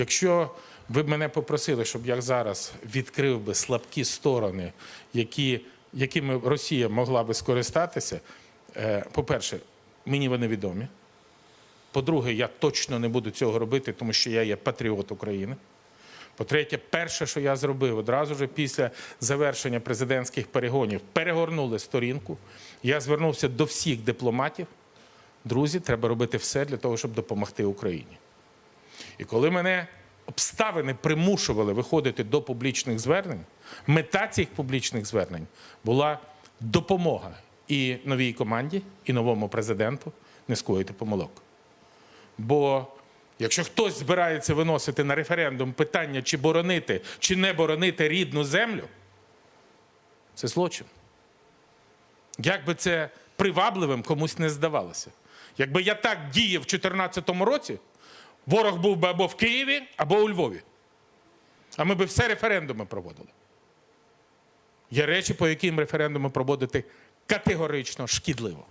Якщо ви б мене попросили, щоб я зараз відкрив би слабкі сторони, які, якими Росія могла би скористатися, е, по-перше, мені вони відомі. По-друге, я точно не буду цього робити, тому що я є патріот України. По-третє, перше, що я зробив одразу ж після завершення президентських перегонів, перегорнули сторінку. Я звернувся до всіх дипломатів. Друзі, треба робити все для того, щоб допомогти Україні. І коли мене обставини примушували виходити до публічних звернень, мета цих публічних звернень була допомога і новій команді, і новому президенту не скоїти помилок. Бо якщо хтось збирається виносити на референдум питання, чи боронити, чи не боронити рідну землю, це злочин. Як би це привабливим комусь не здавалося. Якби я так діяв в 2014 році, ворог був би або в Києві, або у Львові. А ми би все референдуми проводили. Є речі, по яким референдуми проводити категорично шкідливо.